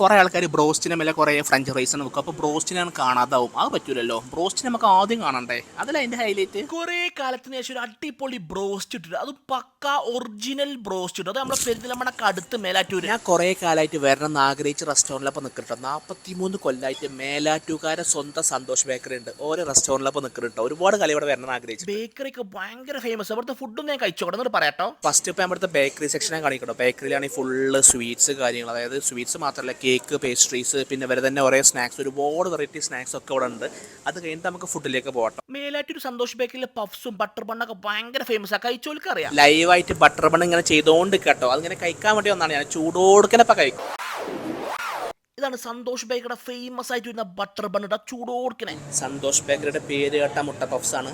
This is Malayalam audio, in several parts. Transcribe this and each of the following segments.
കുറെ ആൾക്കാർ ബ്രോസ്റ്റിനെ മേലെ കുറെ ഫ്രഞ്ച് ഫ്രൈസ് നോക്കും അപ്പോൾ ബ്രോസ്റ്റിനാണ് കാണാതാവും. അത് പറ്റൂലല്ലോ. ബ്രോസ്റ്റിനെ നമുക്ക് ആദ്യം കാണണ്ടേ? അതല്ല അതിന്റെ ഹൈലൈറ്റ് കുറെ കാലത്തിന് ശേഷം ഒരു അടിപൊളി ബ്രോസ്റ്റ് ഇട്ടിട്ട് അത് പക്ക ഒറിജിനൽ ബ്രോസ്റ്റ് ഇട്ടു. അത് നമ്മുടെ പെരുന്തലമ്മടെ കടുത്ത് മേലാറ്റൂര്. ഞാൻ കുറെ കാലമായിട്ട് വരണം എന്ന് ആഗ്രഹിച്ച റെസ്റ്റോറന്റിലപ്പോൾ നിൽക്കട്ടോ നാൽപ്പത്തിമൂന്ന് കൊല്ലായിട്ട് മേലാറ്റൂക്കാരെ സ്വന്തം സന്തോഷ് ബേക്കറി ഉണ്ട്. ഓരോ റെസ്റ്റോറന്റിലപ്പോൾ നിൽക്കുന്നുണ്ട് ഒരുപാട് കാലം ഇവിടെ വരണം ആഗ്രഹിച്ചു ബേക്കറിക്ക് ഭയങ്കര ഫേമസ് അവിടുത്തെ ഫുഡും ഞാൻ കഴിച്ചോട്ടെ എന്നിട്ട് പറയാട്ടോ. ഫസ്റ്റ് ഇപ്പം നമ്മുടെ ബേക്കറി സെക്ഷനെ കാണിക്കട്ടോ ബേക്കറിയിലാണെങ്കിൽ ഫുള്ള് സ്വീറ്റ്സ് കാര്യങ്ങൾ. അതായത് സ്വീറ്റ്സ് മാത്രമല്ല കേക്ക് പേസ്ട്രീസ് പിന്നെ വരെ തന്നെ കുറേ സ്നാക്സ് ഒരുപാട് വെറൈറ്റി സ്നാക്സ് ഒക്കെ ഇവിടെ ഉണ്ട്. അത് കഴിഞ്ഞിട്ട് നമുക്ക് ഫുഡിലേക്ക് പോകട്ടെ മേലായിട്ടൊരു സന്തോഷ് ബേക്കറിലെ പഫ്സും ബട്ടർ ബണ്ണൊക്കെ ഭയങ്കര ഫേമസ് ആ. കഴിച്ചോൾക്ക് അറിയാം. ലൈവായിട്ട് ബട്ടർ ബൺ ഇങ്ങനെ ചെയ്തുകൊണ്ട് കേട്ടോ. അതിങ്ങനെ കഴിക്കാൻ വേണ്ടി ഒന്നാണ് ഞാൻ. ചൂടോടുക്കനപ്പം കഴിക്കും. ഇതാണ് സന്തോഷ് ബേക്കറിയുടെ ഫേമസ് ആയിട്ട് വരുന്ന ബട്ടർ ഇടാ ചൂടോടുക്കണേ സന്തോഷ് ബേക്കറിയുടെ പേര് കേട്ട മുട്ട പഫ്സ് ആണ്.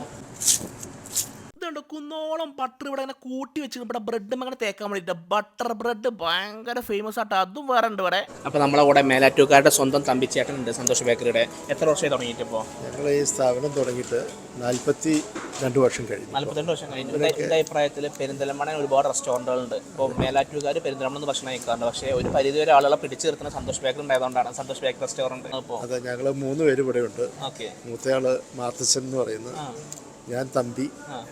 ഇതുണ്ട് കുന്നോളം ബട്ടർ ഇവിടെ ഇങ്ങനെ കൂട്ടി വെച്ച് ഇവിടെ ബ്രെഡ് അങ്ങനെ തേക്കാൻ വേണ്ടിയിട്ട്. ബട്ടർ ബ്രെഡ് ഭയങ്കര ഫേമസ് ആയിട്ട് അതും വേറെ ഉണ്ട് ഇവിടെ. അപ്പോൾ നമ്മളെ കൂടെ മേലാറ്റൂക്കാരുടെ സ്വന്തം തമ്പി ഉണ്ട് സന്തോഷ് ബേക്കറിയുടെ. എത്ര വർഷമായി തുടങ്ങിയിട്ട് ഇപ്പോൾ ഞങ്ങൾ ഈ സ്ഥാപനം തുടങ്ങിയിട്ട് നാൽപ്പത്തി രണ്ട് വർഷം കഴിഞ്ഞു നാല്പത്തിരണ്ട് വർഷം കഴിഞ്ഞു. എന്റെ അഭിപ്രായത്തിൽ പെരിന്തലമണ ഒരുപാട് റെസ്റ്റോറന്റുകളുണ്ട് ഇപ്പോൾ മേലാറ്റൂക്കാർ പെരിന്തലമണ്ണ ഭക്ഷണം കഴിക്കാറുണ്ട്. പക്ഷേ ഒരു പരിധി വരെ ആളുകളെ പിടിച്ചു നിർത്തുന്ന സന്തോഷ് ബേക്കറി ഉണ്ടായതുകൊണ്ടാണ്. സന്തോഷ് ബേക്കറി റെസ്റ്റോറന്റ് ഇപ്പോൾ അതെ ഞങ്ങൾ മൂന്ന് പേര് ഇവിടെ ഉണ്ട് ഓക്കെ. മൂത്തയാൾ മാർത്തച്ചൻ എന്ന് പറയുന്നത് ഞാൻ തമ്പി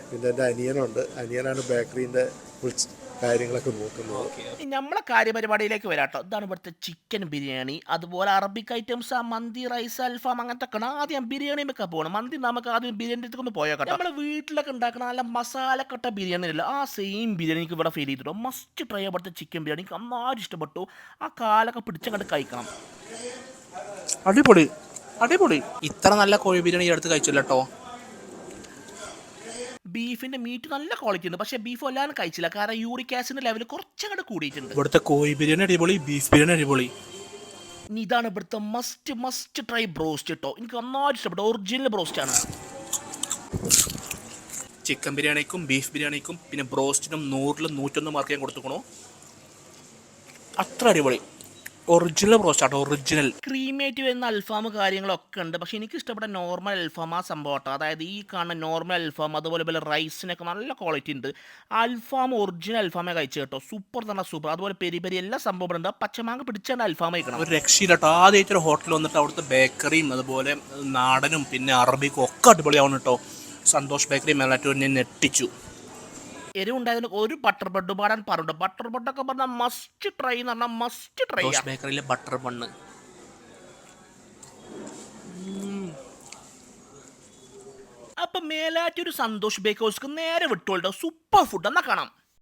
പിന്നെ എന്റെ അനിയനുണ്ട്. അനിയനാണ് ബേക്കറിന്റെ കാര്യങ്ങളൊക്കെ നോക്കുന്നത്. ഇനി നമ്മളെ കാര്യപരിപാടിയിലേക്ക് വരാട്ടോ. ഇതാണ് ഇവിടുത്തെ ചിക്കൻ ബിരിയാണി. അതുപോലെ അറബിക് ഐറ്റംസ് ആ മന്തി റൈസ് അൽഫാം അങ്ങനത്തെ ഒക്കെ ആദ്യം ബിരിയാണി ഒക്കെ പോകണം മന്തി നമുക്ക് ആദ്യം ബിരിയാണി ഒന്ന് കേട്ടോ. നമ്മൾ വീട്ടിലൊക്കെ ഉണ്ടാക്കുന്ന നല്ല മസാലക്കട്ട ബിരിയാണി ഇല്ല. ആ സെയിം ബിരിയാണി എനിക്ക് ഇവിടെ ഫീൽ ചെയ്തിട്ടോ മസ്റ്റ് ട്രൈ ഇവിടുത്തെ ചിക്കൻ ബിരിയാണി. നന്നായിട്ട് ഇഷ്ടപ്പെട്ടു. ആ കാലൊക്കെ പിടിച്ചങ്ങോട്ട് കഴിക്കണം. അടിപൊളി. അടിപൊളി. ഇത്ര നല്ല കോഴി ബിരിയാണി എടുത്ത് അടുത്ത് കഴിച്ചില്ല കേട്ടോ. ബീഫിന്റെ മീറ്റ് നല്ല ക്വാളിറ്റി ഉണ്ട്. പക്ഷേ ബീഫ് എല്ലാവരും കഴിച്ചില്ല. കാരണം യൂറിക് ആസിഡിന്റെ ലെവൽ കുറച്ചങ്ങോട്ട് കൂടിയിട്ടുണ്ട്. ഇവിടുത്തെ കോഴി ബിരിയാണി അടിപൊളി ബീഫ് ബിരിയാണി അടിപൊളി. ഇതാണ് ഇവിടുത്തെ മസ്റ്റ് മസ്റ്റ് ട്രൈ ബ്രോസ്റ്റ് കേട്ടോ എനിക്ക് നന്നായിട്ട് ഇഷ്ടപ്പെട്ടു. ഒറിജിനൽ ബ്രോസ്റ്റ് ആണ്. ചിക്കൻ ബിരിയാണിക്കും ബീഫ് ബിരിയാണിക്കും പിന്നെ ബ്രോസ്റ്റിനും നൂറിലും നൂറ്റൊന്ന് മാർക്ക് ഞാൻ കൊടുത്തുക്കണോ അത്ര അടിപൊളി. ഒറിജിനൽ ആട്ടോ ഒറിജിനൽ ക്രീമേറ്റീവ് എന്ന അൽഫാം കാര്യങ്ങളൊക്കെ ഉണ്ട്. പക്ഷെ എനിക്ക് ഇഷ്ടപ്പെട്ട നോർമൽ അൽഫാം ആ സംഭവം കേട്ടോ. അതായത് ഈ കാണുന്ന നോർമൽ അൽഫാം അതുപോലെ പോലെ റൈസിനൊക്കെ നല്ല ക്വാളിറ്റി ഉണ്ട്. അൽഫാം ഒറിജിനൽ അൽഫാമേ കഴിച്ചു കേട്ടോ. സൂപ്പർ തന്നെ സൂപ്പർ അതുപോലെ പെരി പെരി എല്ലാ സംഭവം ഉണ്ട്. പച്ചമാങ്ങ പിടിച്ചാണ് അൽഫാം കഴിക്കണം ഒരു രക്ഷയില്ല കേട്ടോ. ആദ്യമായിട്ട് ഒരു ഹോട്ടൽ വന്നിട്ട് അവിടുത്തെ ബേക്കറിയും അതുപോലെ നാടനും പിന്നെ അറബിക്കും ഒക്കെ അടിപൊളിയാവണം കേട്ടോ. സന്തോഷ് ബേക്കറി മേലാറ്റൂരിനെ ഞെട്ടിച്ചു. എരിവുണ്ടായതിന് ഒരു ബട്ടർ ബ്രെഡ് പാടാൻ പറഞ്ഞു ബട്ടർ ബ്രെഡൊക്കെ പറഞ്ഞാൽ മസ്റ്റ് ട്രൈ എന്ന് പറഞ്ഞാൽ മസ്റ്റ് ട്രൈ ബേക്കറിയിലെ ബട്ടർ ബണ്ണ് അപ്പൊ മേലാറ്റൊരു സന്തോഷ് ബേക്കേഴ്സ്ക്ക് നേരെ വിട്ടോളൂ സൂപ്പർ ഫുഡ് എന്നാ കാണാം.